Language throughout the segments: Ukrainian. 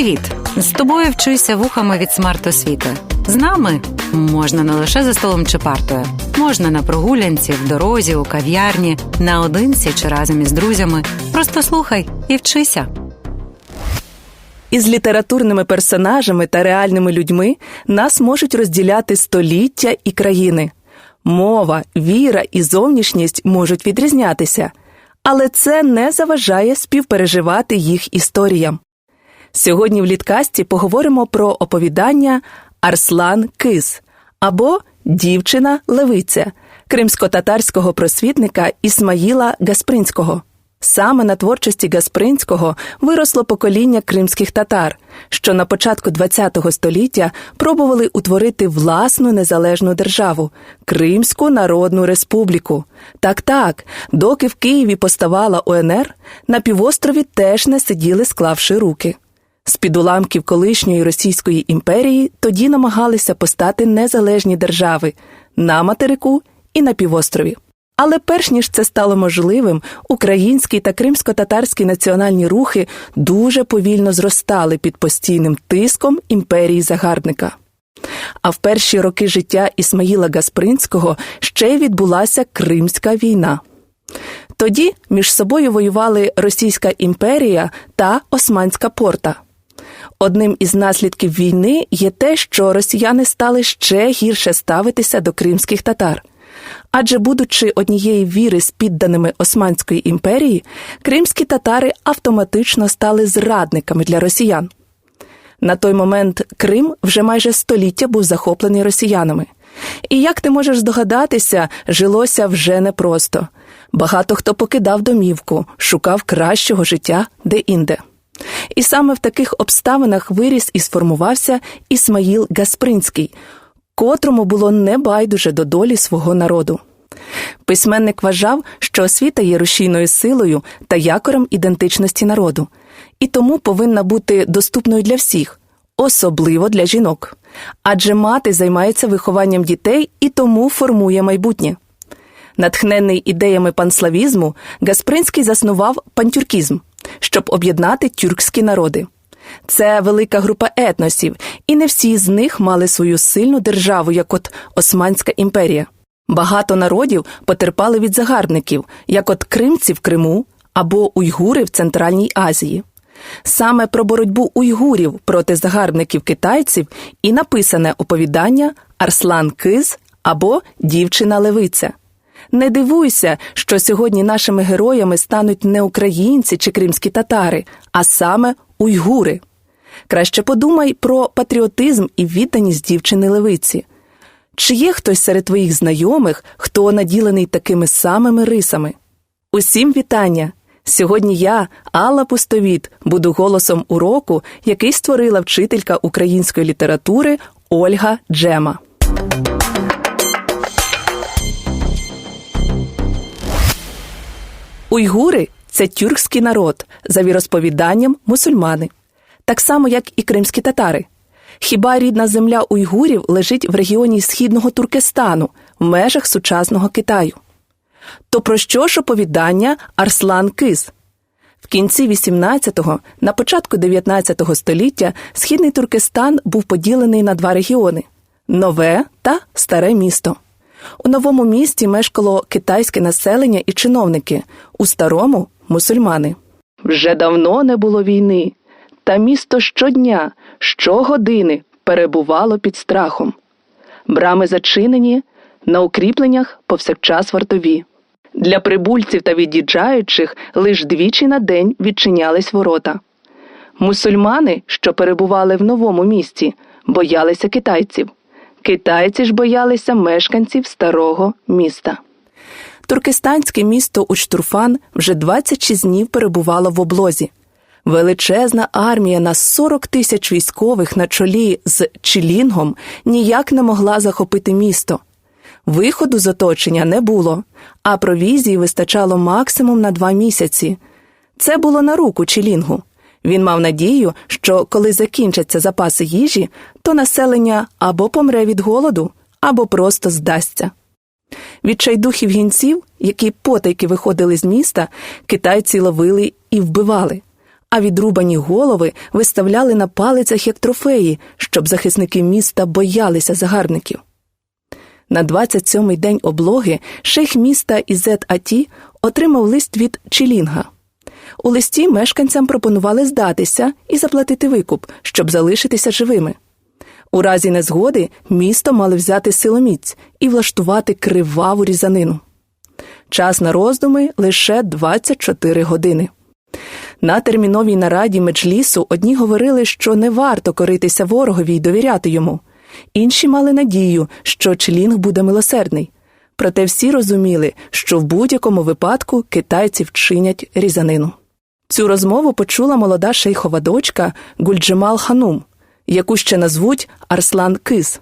Привіт! З тобою вчуся вухами від смарт-освіти. З нами можна не лише за столом чи партою, можна на прогулянці, в дорозі, у кав'ярні, наодинці чи разом із друзями. Просто слухай і вчися. Із літературними персонажами та реальними людьми нас можуть розділяти століття і країни. Мова, віра і зовнішність можуть відрізнятися, але це не заважає співпереживати їх історіям. Сьогодні в літкасті поговоримо про оповідання Арслан Кис або Дівчина Левиця кримсько-татарського просвітника Ісмаїла Гаспринського. Саме на творчості Гаспринського виросло покоління кримських татар, що на початку ХХ століття пробували утворити власну незалежну державу Кримську Народну Республіку. Так так, доки в Києві поставала УНР, на півострові теж не сиділи, склавши руки. З під уламків колишньої Російської імперії тоді намагалися постати незалежні держави на материку і на півострові. Але перш ніж це стало можливим, українські та кримсько-татарські національні рухи дуже повільно зростали під постійним тиском імперії загарбника. А в перші роки життя Ісмаїла Гаспринського ще відбулася Кримська війна. Тоді між собою воювали Російська імперія та Османська порта. Одним із наслідків війни є те, що росіяни стали ще гірше ставитися до кримських татар. Адже, будучи однієї віри з підданими Османської імперії, кримські татари автоматично стали зрадниками для росіян. На той момент Крим вже майже століття був захоплений росіянами. І як ти можеш здогадатися, жилося вже непросто. Багато хто покидав домівку, шукав кращого життя де-інде. І саме в таких обставинах виріс і сформувався Ісмаїл Гаспринський, котрому було небайдуже до долі свого народу. Письменник вважав, що освіта є рушійною силою та якорем ідентичності народу, і тому повинна бути доступною для всіх, особливо для жінок. Адже мати займається вихованням дітей і тому формує майбутнє. Натхнений ідеями панславізму, Гаспринський заснував пантюркізм, щоб об'єднати тюркські народи. Це велика група етносів, і не всі з них мали свою сильну державу, як от Османська імперія. Багато народів потерпали від загарбників, як от кримці в Криму або уйгури в Центральній Азії. Саме про боротьбу уйгурів проти загарбників китайців і написане оповідання Арслан Киз або Дівчина Левиця. Не дивуйся, що сьогодні нашими героями стануть не українці чи кримські татари, а саме уйгури. Краще подумай про патріотизм і відданість дівчини Левиці. Чи є хтось серед твоїх знайомих, хто наділений такими самими рисами? Усім вітання! Сьогодні я, Алла Пустовіт, буду голосом уроку, який створила вчителька української літератури Ольга Джема. Уйгури це тюркський народ, за віросповіданням мусульмани, так само, як і кримські татари. Хіба рідна земля уйгурів лежить в регіоні східного Туркестану, в межах сучасного Китаю? То про що ж оповідання Арслан Кис? В кінці 18-го, на початку 19 століття східний Туркестан був поділений на два регіони нове та старе місто. У новому місті мешкало китайське населення і чиновники, у старому мусульмани. Вже давно не було війни, та місто щодня, щогодини перебувало під страхом. Брами зачинені, на укріпленнях повсякчас вартові. Для прибульців та від'їжджаючих лише двічі на день відчинялись ворота. Мусульмани, що перебували в новому місті, боялися китайців. Китайці ж боялися мешканців старого міста. Туркестанське місто Учтурфан вже 26 днів перебувало в облозі. Величезна армія на 40 тисяч військових на чолі з Чилінгом ніяк не могла захопити місто. Виходу з оточення не було, а провізії вистачало максимум на два місяці. Це було на руку Чилінгу. Він мав надію, що коли закінчаться запаси їжі, то населення або помре від голоду, або просто здасться. Відчайдухів гінців, які потайки виходили з міста, китайці ловили і вбивали. а відрубані голови виставляли на палицях як трофеї, щоб захисники міста боялися загарбників. На 27-й день облоги шейх міста Ізет Аті отримав лист від Чілінга. У листі мешканцям пропонували здатися і заплатити викуп, щоб залишитися живими. У разі незгоди місто мали взяти силоміць і влаштувати криваву різанину. Час на роздуми лише 24 години. На терміновій нараді меджлісу одні говорили, що не варто коритися ворогові й довіряти йому. Інші мали надію, що Чилінг буде милосердний. Проте всі розуміли, що в будь-якому випадку китайці вчинять різанину. Цю розмову почула молода шейхова дочка Гульджемал Ханум, яку ще назвуть Арслан Кис.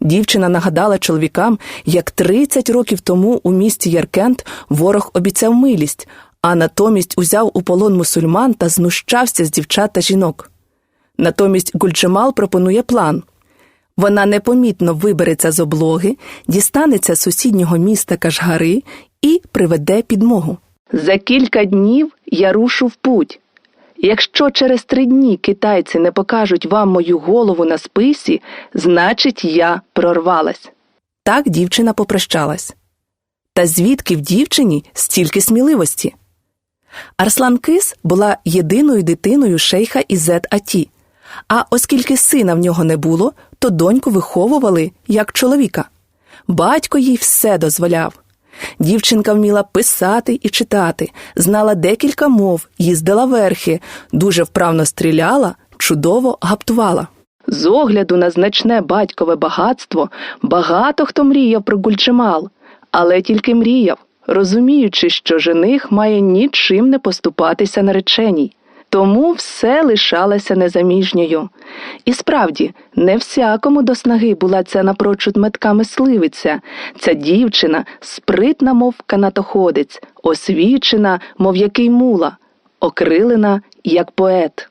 Дівчина нагадала чоловікам, як 30 років тому у місті Яркент ворог обіцяв милість, а натомість узяв у полон мусульман та знущався з дівчат та жінок. Натомість Гульджемал пропонує план. Вона непомітно вибереться з облоги, дістанеться з сусіднього міста Кашгари і приведе підмогу. За кілька днів я рушу в путь. Якщо через три дні китайці не покажуть вам мою голову на списі, значить я прорвалась. Так дівчина попрощалась. Та звідки в дівчині стільки сміливості? Арслан Кис була єдиною дитиною шейха Ізет Аті. А оскільки сина в нього не було, то доньку виховували як чоловіка. Батько їй все дозволяв. Дівчинка вміла писати і читати, знала декілька мов, їздила верхи, дуже вправно стріляла, чудово гаптувала. З огляду на значне батькове багатство багато хто мріяв про Гульчимал, але тільки мріяв, розуміючи, що жених має нічим не поступатися нареченій. Тому все лишалося незаміжньою. І справді, не всякому до снаги була ця напрочуд метка мисливиця, ця дівчина спритна, мов канатоходець, освічена, мов який мула, окрилена, як поет.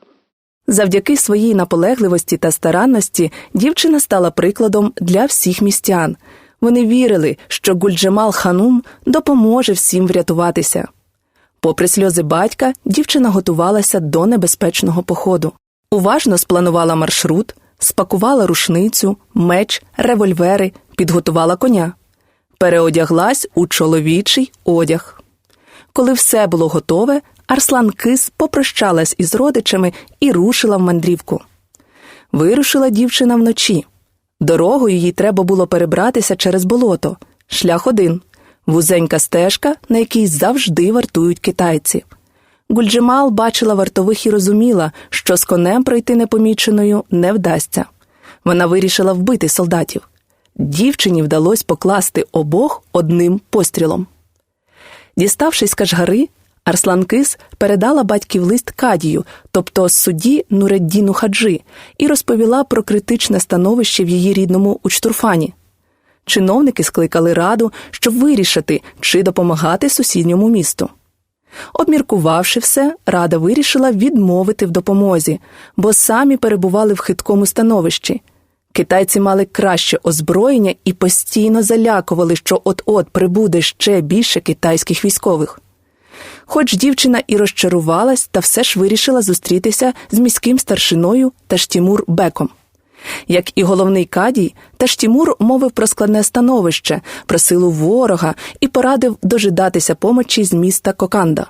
Завдяки своїй наполегливості та старанності дівчина стала прикладом для всіх містян. Вони вірили, що Гульджемал Ханум допоможе всім врятуватися. Попри сльози батька, дівчина готувалася до небезпечного походу. Уважно спланувала маршрут, спакувала рушницю, меч, револьвери, підготувала коня, переодяглась у чоловічий одяг. Коли все було готове, Арслан Кис попрощалась із родичами і рушила в мандрівку. Вирушила дівчина вночі. Дорогою їй треба було перебратися через болото. Шлях один вузенька стежка, на якій завжди вартують китайці. Гульджемал бачила вартових і розуміла, що з конем пройти непоміченою не вдасться. Вона вирішила вбити солдатів. Дівчині вдалося покласти обох одним пострілом. Діставшись з Кашгари, Арслан Кис передала батьків лист Кадію, тобто судді Нуреддіну Хаджи, і розповіла про критичне становище в її рідному Учтурфані. Чиновники скликали раду, щоб вирішити, чи допомагати сусідньому місту. Обміркувавши все, рада вирішила відмовити в допомозі, бо самі перебували в хиткому становищі. Китайці мали краще озброєння і постійно залякували, що от-от прибуде ще більше китайських військових. Хоч дівчина і розчарувалась, та все ж вирішила зустрітися з міським старшиною Таштімур Беком. Як і головний кадій, Таштімур мовив про складне становище, про силу ворога і порадив дожидатися помочі з міста Коканда.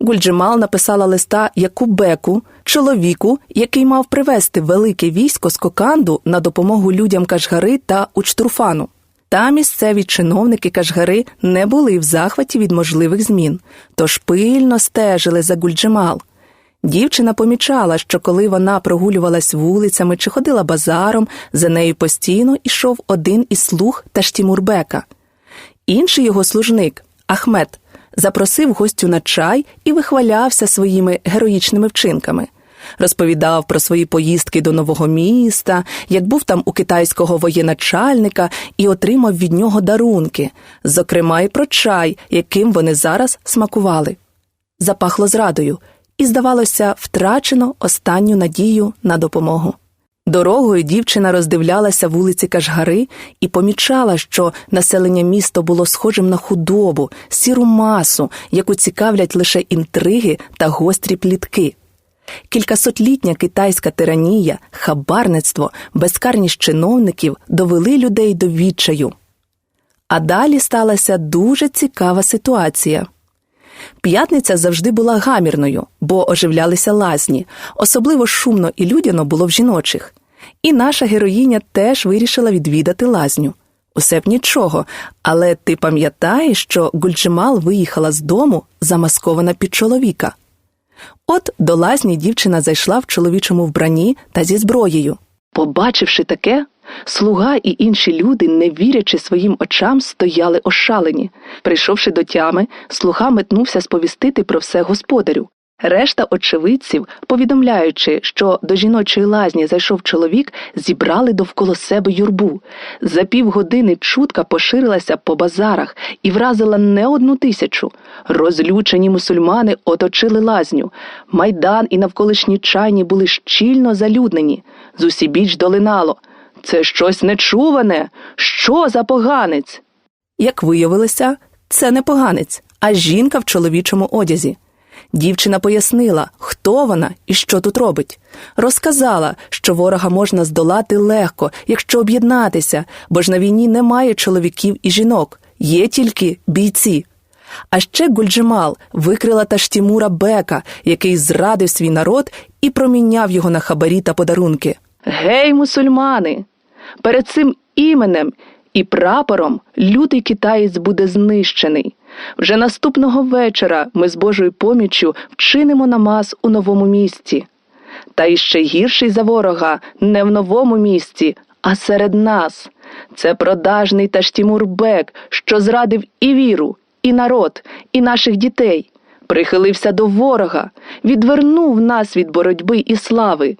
Гульджемал написала листа Якубеку, чоловіку, який мав привезти велике військо з Коканду на допомогу людям Кашгари та Учтурфану. Та місцеві чиновники Кашгари не були в захваті від можливих змін, тож пильно стежили за Гульджемал. Дівчина помічала, що коли вона прогулювалась вулицями чи ходила базаром, за нею постійно йшов один із слуг Таштімурбека. Інший його служник Ахмед запросив гостю на чай і вихвалявся своїми героїчними вчинками. Розповідав про свої поїздки до нового міста, як був там у китайського воєначальника і отримав від нього дарунки, зокрема й про чай, яким вони зараз смакували. Запахло зрадою, і, здавалося, втрачено останню надію на допомогу. Дорогою дівчина роздивлялася вулиці Кашгари і помічала, що населення міста було схожим на худобу, сіру масу, яку цікавлять лише інтриги та гострі плітки. Кількасотлітня китайська тиранія, хабарництво, безкарність чиновників довели людей до відчаю. А далі сталася дуже цікава ситуація. П'ятниця завжди була гамірною, бо оживлялися лазні, особливо шумно і людяно було в жіночих. І наша героїня теж вирішила відвідати лазню. Усе б нічого, але ти пам'ятаєш, що Гульджимал виїхала з дому, замаскована під чоловіка. От до лазні дівчина зайшла в чоловічому вбранні та зі зброєю. Побачивши таке, слуга і інші люди, не вірячи своїм очам, стояли ошалені. Прийшовши до тями, слуга метнувся сповістити про все господарю. Решта очевидців, повідомляючи, що до жіночої лазні зайшов чоловік, зібрали довкола себе юрбу. За півгодини чутка поширилася по базарах і вразила не одну тисячу. Розлючені мусульмани оточили лазню. Майдан і навколишні чайні були щільно залюднені. З усібіч долинало. Це щось нечуване. Що за поганець? Як виявилося, це не поганець, а жінка в чоловічому одязі. Дівчина пояснила, хто вона і що тут робить. Розказала, що ворога можна здолати легко, якщо об'єднатися, бо ж на війні немає чоловіків і жінок, є тільки бійці. А ще Гульджимал викрила Таштімура Бека, який зрадив свій народ і проміняв його на хабарі та подарунки. Гей, мусульмани! Перед цим іменем і прапором лютий китаєць буде знищений. Вже наступного вечора ми з Божою поміччю вчинимо намаз у новому місті. Та іще гірший за ворога не в новому місті, а серед нас. Це продажний Таштімурбек, що зрадив і віру, і народ, і наших дітей. Прихилився до ворога, відвернув нас від боротьби і слави.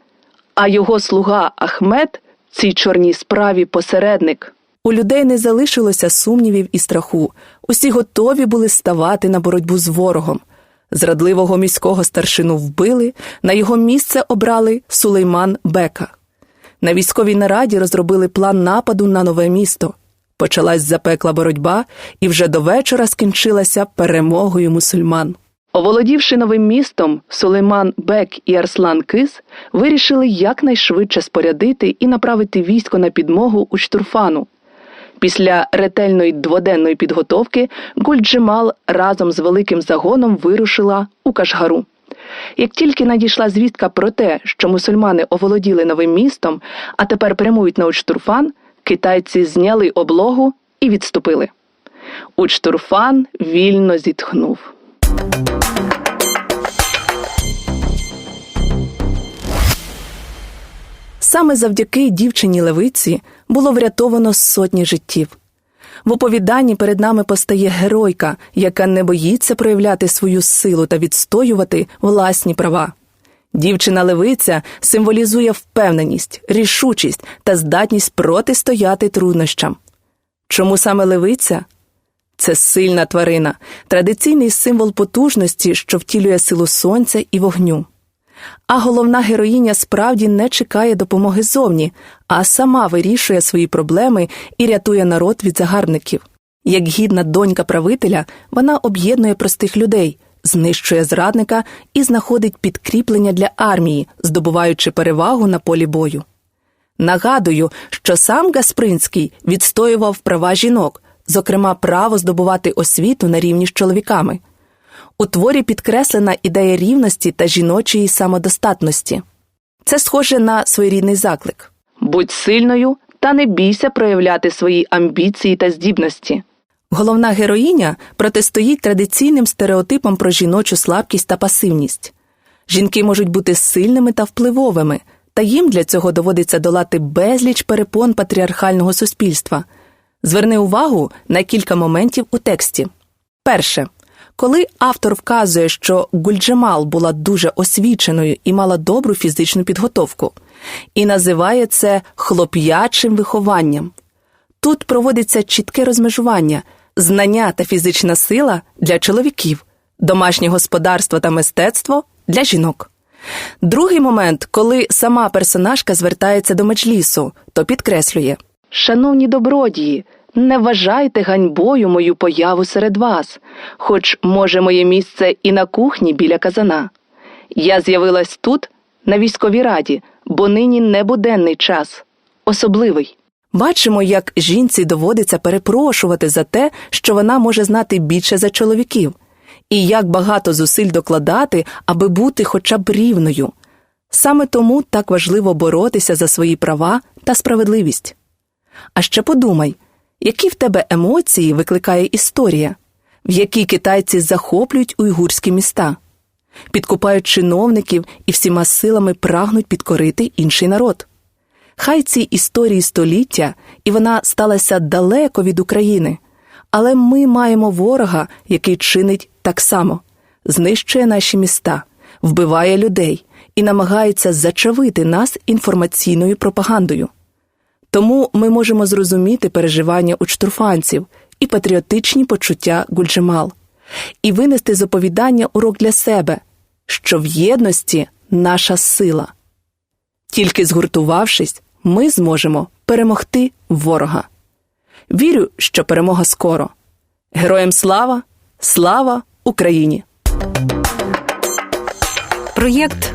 А його слуга Ахмед цій чорній справі посередник. У людей не залишилося сумнівів і страху. Усі готові були ставати на боротьбу з ворогом. Зрадливого міського старшину вбили, на його місце обрали Сулейман Бека. На військовій нараді розробили план нападу на нове місто. Почалась запекла боротьба, і вже до вечора скінчилася перемогою мусульман. Оволодівши новим містом, Сулейман Бек і Арслан Кис вирішили якнайшвидше спорядити і направити військо на підмогу у Штурфану. Після ретельної дводенної підготовки Гульджимал разом з великим загоном вирушила у Кашгару. Як тільки надійшла звістка про те, що мусульмани оволоділи новим містом, а тепер прямують на Учтурфан, китайці зняли облогу і відступили. Учтурфан вільно зітхнув. Саме завдяки дівчині левиці було врятовано сотні життів. В оповіданні перед нами постає геройка, яка не боїться проявляти свою силу та відстоювати власні права. Дівчина левиця символізує впевненість, рішучість та здатність протистояти труднощам. Чому саме левиця? Це сильна тварина, традиційний символ потужності, що втілює силу сонця і вогню. А головна героїня справді не чекає допомоги зовні, а сама вирішує свої проблеми і рятує народ від загарбників. Як гідна донька правителя, вона об'єднує простих людей, знищує зрадника і знаходить підкріплення для армії, здобуваючи перевагу на полі бою. Нагадую, що сам Гаспринський відстоював права жінок, зокрема право здобувати освіту на рівні з чоловіками. У творі підкреслена ідея рівності та жіночої самодостатності. Це схоже на своєрідний заклик будь сильною та не бійся проявляти свої амбіції та здібності. Головна героїня протистоїть традиційним стереотипам про жіночу слабкість та пасивність. Жінки можуть бути сильними та впливовими, та їм для цього доводиться долати безліч перепон патріархального суспільства. Зверни увагу на кілька моментів у тексті. Перше. Коли автор вказує, що Гульджемал була дуже освіченою і мала добру фізичну підготовку, і називає це хлоп'ячим вихованням. Тут проводиться чітке розмежування, знання та фізична сила для чоловіків, домашнє господарство та мистецтво для жінок. Другий момент, коли сама персонажка звертається до меджлісу, то підкреслює: Шановні добродії, не вважайте ганьбою мою появу серед вас, хоч, може, моє місце і на кухні біля казана. Я з'явилась тут, на військовій раді, бо нині не буденний час, особливий. Бачимо, як жінці доводиться перепрошувати за те, що вона може знати більше за чоловіків, і як багато зусиль докладати, аби бути хоча б рівною. Саме тому так важливо боротися за свої права та справедливість. А ще подумай, які в тебе емоції викликає історія, в якій китайці захоплюють уйгурські міста, підкупають чиновників і всіма силами прагнуть підкорити інший народ. Хай ці історії століття, і вона сталася далеко від України, але ми маємо ворога, який чинить так само, знищує наші міста, вбиває людей і намагається зачавити нас інформаційною пропагандою. Тому ми можемо зрозуміти переживання учтурфанців і патріотичні почуття Гульджемал, і винести з оповідання урок для себе, що в єдності наша сила. Тільки згуртувавшись, ми зможемо перемогти ворога. Вірю, що перемога скоро. Героям слава! Слава Україні! Проєкт